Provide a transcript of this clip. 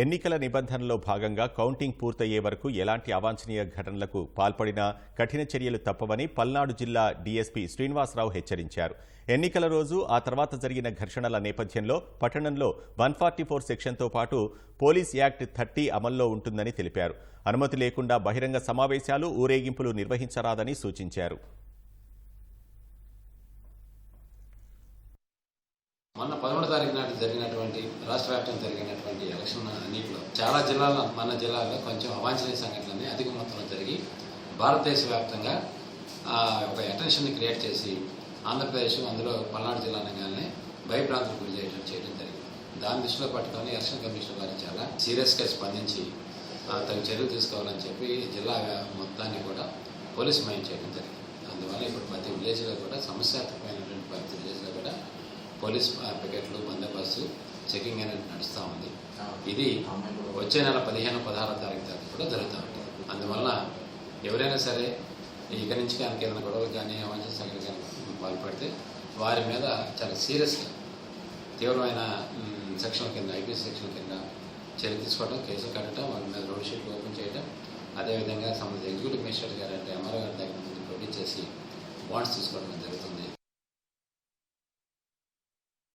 ఎన్నికల నిబంధనలో భాగంగా కౌంటింగ్ పూర్తయ్యే వరకు ఎలాంటి అవాంఛనీయ ఘటనలకు పాల్పడినా కఠిన చర్యలు తప్పవని పల్నాడు జిల్లా డీఎస్పీ శ్రీనివాసరావు హెచ్చరించారు. ఎన్నికల రోజు ఆ తర్వాత జరిగిన ఘర్షణల నేపథ్యంలో పట్టణంలో వన్ ఫార్టీ ఫోర్ సెక్షన్తో పాటు పోలీస్ యాక్ట్ థర్టీ అమల్లో ఉంటుందని తెలిపారు. అనుమతి లేకుండా బహిరంగ సమావేశాలు ఊరేగింపులు నిర్వహించరాదని సూచించారు. మొన్న పదమూడు తారీఖు నాటి జరిగినటువంటి రాష్ట్ర వ్యాప్తంగా జరిగినటువంటి ఎలక్షన్ అన్నింటిలో చాలా జిల్లాల మన జిల్లాలో కొంచెం అవాంఛనీయ సంఘటనలన్నీ అధిక మొత్తంలో జరిగి భారతదేశ వ్యాప్తంగా ఆ, ఒక అటెన్షన్ని క్రియేట్ చేసి ఆంధ్రప్రదేశ్ అందులో పల్నాడు జిల్లా అనగానే భయభ్రాంతులకు గురి చేయడం చేయడం జరిగింది. దాని దృష్టిలో పట్టుకొని ఎలక్షన్ కమిషన్ వారు చాలా సీరియస్గా స్పందించి తగు చర్యలు తీసుకోవాలని చెప్పి జిల్లా మొత్తాన్ని కూడా పోలీస్ మయం చేయడం జరిగింది. అందువల్ల ఇప్పుడు ప్రతి విలేజ్లో కూడా సమస్యాత్మకమైన పోలీస్ పికెట్లు బందోబస్తు చెకింగ్ అనేది నడుస్తూ ఉంది. ఇది వచ్చే నెల పదిహేను పదహారో తారీఖు దాకా కూడా జరుగుతూ ఉంటుంది. అందువల్ల ఎవరైనా సరే ఇక నుంచి కనుక ఏదైనా గొడవలు కానీ అవాంఛన సంఘటన కానీ పాల్పడితే వారి మీద చాలా సీరియస్గా తీవ్రమైన సెక్షన్ కింద ఐపీసీ సెక్షన్ కింద చర్య తీసుకోవడం కేసులు కట్టడం వారి మీద రోడ్ షీట్లు ఓపెన్ చేయడం అదేవిధంగా సంబంధించిన ఎగ్జిక్యూటివ్ మేజిస్ట్రేట్ గారు అంటే ఎంఆర్ఓ గారి దగ్గర నుంచి ప్రొడ్యూస్ చేసి బాండ్స్ తీసుకోవడం జరుగుతుంది.